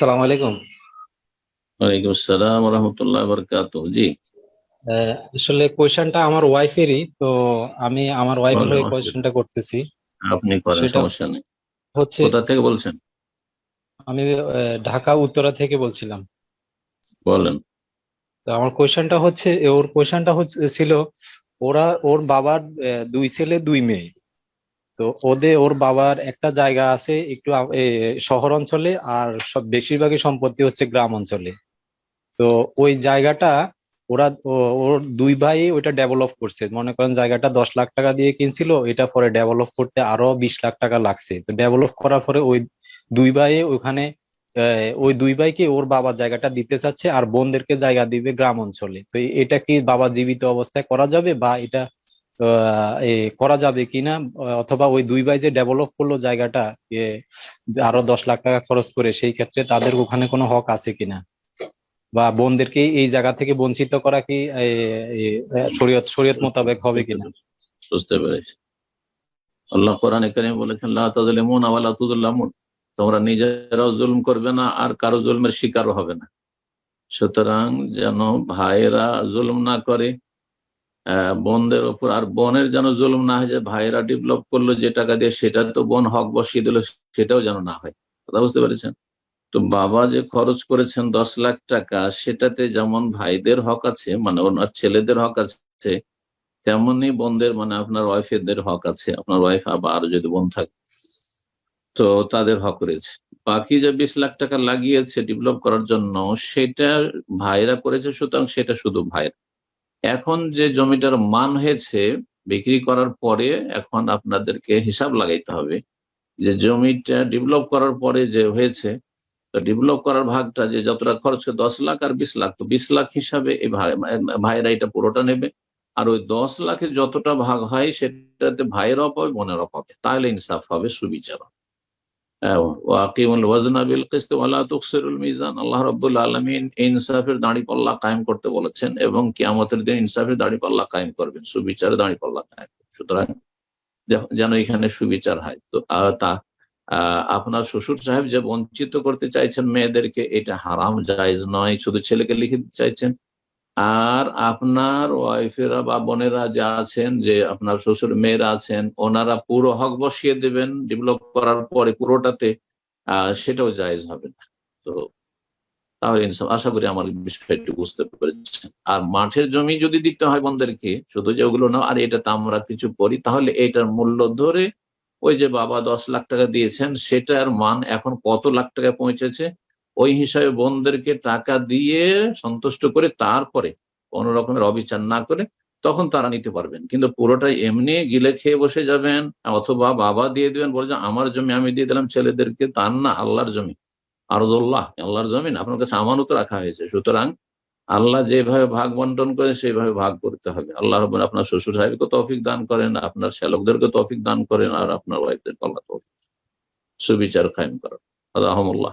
সালাম আলাইকুম। ওয়ালাইকুম আসসালাম রহমতুল্লাহ বরকাত জি। আসলে কোয়েশ্চেনটা আমার ওয়াইফেরই তো আমি আমার ওয়াইফের হয়ে অসুবিধা করতেছি। আপনি করেন সমস্যা নেই। হচ্ছে কোথা থেকে বলছেন? আমি ঢাকা উত্তরা থেকে বলছিলাম। বলেন। তো আমার কোয়েশ্চেনটা হচ্ছে ওর কোয়েশ্চেনটা হচ্ছে ছিল ওরা ওর বাবার দুই ছেলে দুই মেয়ে। তো ওদের, ওর বাবার একটা জায়গা আছে একটু শহর অঞ্চলে আর সব বেশিরভাগই সম্পত্তি হচ্ছে গ্রাম অঞ্চলে। তো ওই জায়গাটা ওরা ওর দুই ভাই ওইটা ডেভেলপ করছে। মনে করেন জায়গাটা দশ লাখ টাকা দিয়ে কিনছিল, এটা পরে ডেভেলপ করতে আরও বিশ লাখ টাকা লাগছে। তো ডেভেলপ করার পরে ওই দুই ভাই ওখানে ওই দুই ভাইকে ওর বাবার জায়গাটা দিতে চাচ্ছে আর বোনদেরকে জায়গা দিবে গ্রাম অঞ্চলে। তো এটা কি বাবা জীবিত অবস্থায় করা যাবে বা এটা করা যাবে কিনা, অথবা ওই দুই ভাই যে ডেভেলপ করল জায়গাটা আরও দশ লাখ টাকা খরচ করে, সেই ক্ষেত্রে তাদের ওখানে কোনো হক আছে কিনা? বা বোনদেরকে এই জায়গা থেকে বঞ্চিত করা কি শরীয়ত শরীয়ত মোতাবেক হবে কিনা? বুঝতে পেরেছি। আল্লাহ কোরআন এখানে বলেছেন, লা তাজলিমুন ওয়া লা তুযলামুন। তোমরা নিজেরাও জুলুম করবে না, আর কারও জুলমের শিকারও হবে না। সুতরাং যেন ভাইয়েরা জুলুম না করে বোনদের ওপর আর বোনের যেন জুলুম না হয়, যে ভাইয়েরা ডেভেলপ করল যে টাকা দিয়ে, সেটা তো বোন হক বসিয়ে দিল, সেটাও যেন না হয়। কথা বুঝতে পেরেছেন? তো বাবা যে খরচ করেছেন দশ লাখ টাকা, সেটাতে যেমন ভাইদের হক আছে মানে ওনার ছেলেদের হক আছে, তেমনি বোনদের মানে আপনার ওয়াইফেদের হক আছে। আপনার ওয়াইফ আবার আরও যদি বোন থাকে, তো তাদের হক রয়েছে। বাকি যে বিশ লাখ টাকা লাগিয়েছে ডেভেলপ করার জন্য, সেটা ভাইরা করেছে, সুতরাং সেটা শুধু ভাইয়ের এখন যে জমিটার মান হয়েছে বিক্রি করার পরে এখন আপনাদেরকে হিসাব লাগাইতে হবে। যে জমিটা ডেভেলপ করার পরে যে হয়েছে, তো ডেভেলপ করার ভাগটা যে যতটা খরচ দশ লাখ আর বিশ লাখ, তো বিশ লাখ হিসাবে এই ভাই, ভাইরা এটা পুরোটা নেবে। আর ওই দশ লাখে যতটা ভাগ হয়, সেটাতে ভাইয়েরাও পাবে, বোনেরাও পাবে। তাহলে ইনসাফ হবে, সুবিচার হবে। ওয়াকিমুল ওয়াজনা বিল কিসতি ওয়া লা মিজান। আল্লাহ রাব্বুল আলামিন ইনসাফের দাঁড়িপাল্লা কায়েম করতে বলেছেন এবং কিয়ামতের দিন ইনসাফের দাঁড়িপাল্লা কায়েম করবেন সুবিচারের দাঁড়িপাল্লা কায়েম করবেন। সুতরাং যেন এখানে সুবিচার হয়। তো তা আহ, আপনার শ্বশুর সাহেব যে বঞ্চিত করতে চাইছেন মেয়েদেরকে এটা হারাম জায়েজ নয়। শুধু ছেলেকে লিখে চাইছেন আর আপনার ওয়াইফেরা বা বোনেরা যা আছেন, যে আপনার শ্বশুর মেয়েরা আছেন, ওনারা পুরো হক বসিয়ে দেবেন ডেভেলপ করার পরে পুরোটাতে সেটাও জায়েজ হবে না। তো, তাহলে আশা করি আমার বিষয়টি বুঝতে পেরেছেন। আর মাঠের জমি যদি দিতে হয় বন্ধেরকে শুধু যে ওগুলো না, আর এটাতে আমরা কিছু করি, তাহলে এটার মূল্য ধরে, ওই যে বাবা দশ লাখ টাকা দিয়েছেন, সেটার মান এখন কত লাখ টাকা পৌঁছেছে? ওই হিসাবে বোনদেরকে টাকা দিয়ে সন্তুষ্ট করে তারপরে কোন রকমের অবিচার না করে তখন তারা নিতে পারবেন। কিন্তু পুরোটাই এমনি গিলে খেয়ে বসে যাবেন, অথবা বাবা দিয়ে দিবেন, বলে যে আমার জমি আমি দিয়ে দিলাম ছেলেদেরকে তার না, আল্লাহর জমি। আরদুল্লাহ, আল্লাহর জমিন আপনার কাছে আমানত রাখা হয়েছে। সুতরাং আল্লাহ যেভাবে ভাগ বন্টন করে সেইভাবে ভাগ করতে হবে। আল্লাহ রব আপনার শ্বশুর সাহেবকে তৌফিক দান করেন, আপনার শ্যালকদেরকে তৌফিক দান করেন, আর আপনার ওয়াইফদেরকে আল্লাহ তৌফিক সুবিচার কায়েম করেন। আহমুল্লাহ